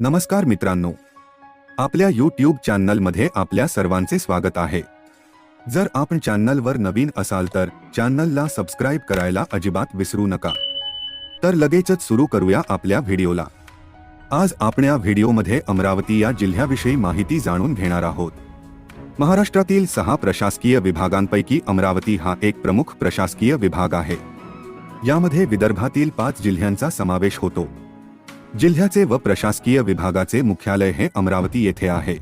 नमस्कार मित्रांनो. आपल्या यूट्यूब चॅनलमध्ये आपल्या सर्वांचे स्वागत आहे. जर आपण चॅनलवर नवीन असाल तर चॅनलला सबस्क्राईब करायला अजिबात विसरू नका. तर लगेचच सुरू करूया आपल्या व्हिडिओला. आज आपण या व्हिडिओमध्ये अमरावती या जिल्ह्याविषयी माहिती जाणून घेणार आहोत. महाराष्ट्रातील सहा प्रशासकीय विभागांपैकी अमरावती हा एक प्रमुख प्रशासकीय विभाग आहे. यामध्ये विदर्भातील पाच जिल्ह्यांचा समावेश होतो. जिल्ह्याचे व प्रशासकीय विभागाचे मुख्यालय हे अमरावती येथे आहे.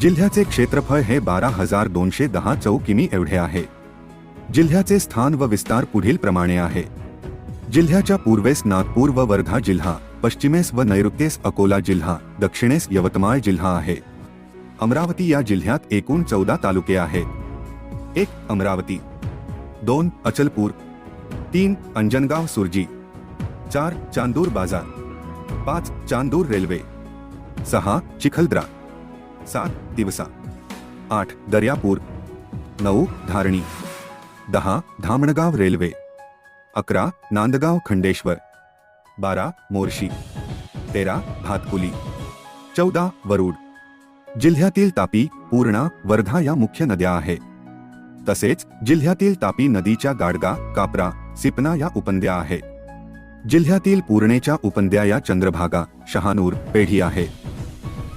जिल्ह्याचे क्षेत्रफळ हे बारा हजार दोनशे दहा चौ किमी एवढे आहे. जिल्ह्याचे स्थान व विस्तार पुढील प्रमाणे आहे. जिल्ह्याच्या पूर्वेस नागपूर व वर्धा जिल्हा पश्चिमेस व नैऋत्येस अकोला जिल्हा दक्षिणेस यवतमाळ जिल्हा आहे. अमरावती या जिल्ह्यात एकूण चौदा तालुके आहेत. एक अमरावती. दोन अचलपूर. तीन अंजनगाव सुरजी. चार चांदूर बाजार. पाच चांदूर रेल्वे. सहा चिखलदरा. सात दिवसा. आठ दर्यापूर. नऊ धारणी. दहा धामणगाव रेल्वे. अकरा नांदगाव खंडेश्वर. बारा मोर्शी. तेरा भातकुली. चौदा वरुड. जिल्ह्यातील तापी पूर्णा वर्धा या मुख्य नद्या आहेत तसेच जिल्ह्यातील तापी नदीच्या गाडगा कापरा सिपना या उपनद्या आहेत जिल्ह्यातील पूर्णेच्या उपनद्या या चंद्रभागा शहानूर पेढी आहे.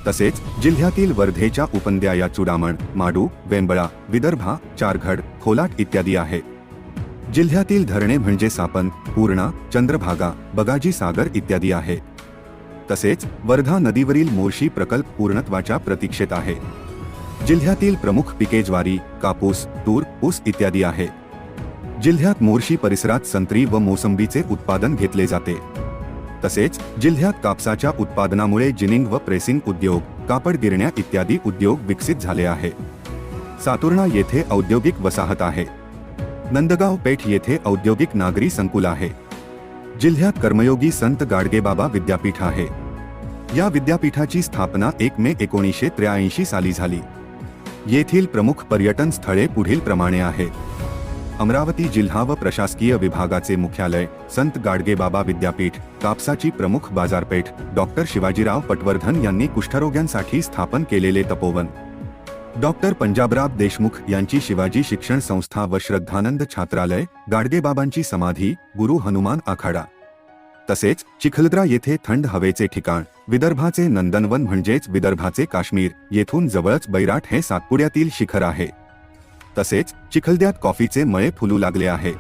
तसेच जिल्ह्यातील वर्धेच्या उपनद्या या चुडामण माडू वेंबळा विदर्भा चारघड खोलाट इत्यादी आहे. जिल्ह्यातील धरणे म्हणजे सापन पूर्णा चंद्रभागा बगाजी सागर इत्यादी आहे. तसेच वर्धा नदीवरील मोर्शी प्रकल्प पूर्णत्वाच्या प्रतीक्षेत आहे. जिल्ह्यातील प्रमुख पिके ज्वारी कापूस तूर ऊस इत्यादी आहे. जिल्ह्यात मोर्शी परिसरात संत्री व मोसंबीचे उत्पादन घेतले जाते. तसेच जिल्ह्यात कापसाच्या उत्पादनामुळे जिनिंग व प्रेसिंग उद्योग, कापड गिरण्या इत्यादी उद्योग विकसित झाले आहे. सातुर्णा येथे औद्योगिक वसाहत आहे. नंदगाव पेठ येथे औद्योगिक नागरी संकुल आहे. जिल्ह्यात कर्मयोगी संत गाडगेबाबा विद्यापीठ आहे. या विद्यापीठाची स्थापना एक मे एकोणीसशे त्र्याऐंशी साली झाली. येथील प्रमुख पर्यटन स्थळे पुढील प्रमाणे आहेत अमरावती जिल्हा व प्रशासकीय विभागाचे मुख्यालय संत गाडगेबाबा विद्यापीठ कापसाची प्रमुख बाजारपेठ डॉक्टर शिवाजीराव पटवर्धन यांनी कुष्ठरोग्यांसाठी स्थापन केलेले तपोवन. डॉक्टर पंजाबराव देशमुख यांची शिवाजी शिक्षण संस्था व श्रद्धानंद छात्रालय गाडगेबाबांची समाधी गुरु हनुमान आखाडा. तसेच चिखलद्रा येथे थंड हवेचे ठिकाण विदर्भाचे नंदनवन म्हणजेच विदर्भाचे काश्मीर येथून जवळच बैराट हे सातपुड्यातील शिखर आहे. तसेच चिखलद्यात कॉफीचे मळे फुलू लागले आहे.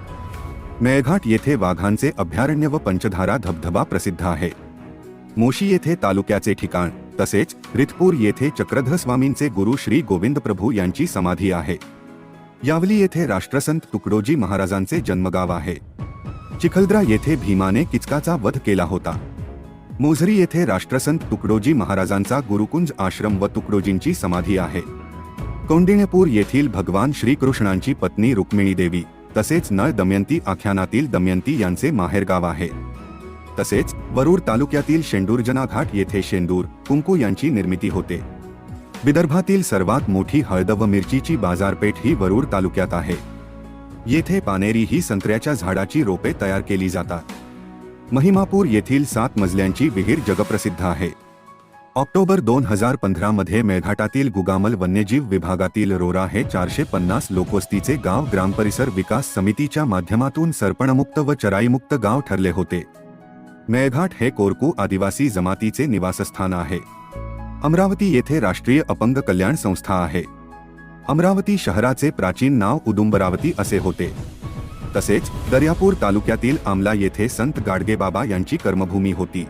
मेळघाट येथे वाघांचे अभयारण्य व पंचधारा धबधबा प्रसिद्ध आहे. मोशी येथे तालुक्याचे ठिकाण तसेच रितपूर येथे चक्रधरस्वामींचे गुरु श्री गोविंद प्रभू यांची समाधी आहे. यावली येथे राष्ट्रसंत तुकडोजी महाराजांचे जन्मगाव आहे. चिखलदरा येथे भीमाने किचकाचा वध केला होता. मोझरी येथे राष्ट्रसंत तुकडोजी महाराजांचा गुरुकुंज आश्रम व तुकडोजींची समाधी आहे. कौंडिण्यपूर येथील भगवान श्रीकृष्णांची पत्नी रुक्मिणी देवी तसेच नळ दमयंती आख्यानातील दमयंती यांचे माहेरगाव आहे. तसेच वरूर तालुक्यातील शेंडूरजना घाट येथे शेंदूर कुंकू यांची निर्मिती होते. विदर्भातील सर्वात मोठी हळद व मिरचीची बाजारपेठ ही वरूर तालुक्यात आहे. येथे पानेरी ही संत्र्याच्या झाडाची रोपे तयार केली जातात. महिमापूर येथील सात मजल्यांची विहीर जगप्रसिद्ध आहे. ऑक्टोबर दोन हजार पंधरामध्ये मेळघाटातील गुगामल वन्यजीव विभागातील रोरा हे चारशे पन्नास लोकवस्तीचे गाव ग्रामपरिसर विकास समितीच्या माध्यमातून सरपणमुक्त व चराईमुक्त गाव ठरले होते. मेळघाट हे कोरकू आदिवासी जमातीचे निवासस्थान आहे. अमरावती येथे राष्ट्रीय अपंग कल्याण संस्था आहे. अमरावती शहराचे प्राचीन नाव उदुंबरावती असे होते. तसेच दर्यापूर तालुक्यातील आमला येथे संत गाडगेबाबा यांची कर्मभूमी होती.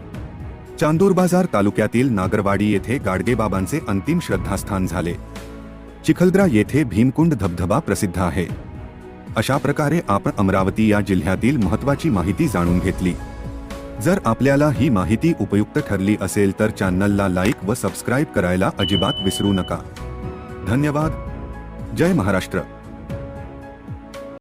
चांदूर बाजार तालुक्यातील नागरवाडी येथे गाडगेबाबांचे अंतिम श्रद्धास्थान झाले. चिखलदरा येथे भीमकुंड धबधबा प्रसिद्ध आहे. अशा प्रकारे आपण अमरावती या जिल्ह्यातील महत्वाची माहिती जाणून घेतली. जर आपल्याला ही माहिती उपयुक्त ठरली असेल तर चॅनलला लाईक व सबस्क्राईब करायला अजिबात विसरू नका. धन्यवाद. जय महाराष्ट्र.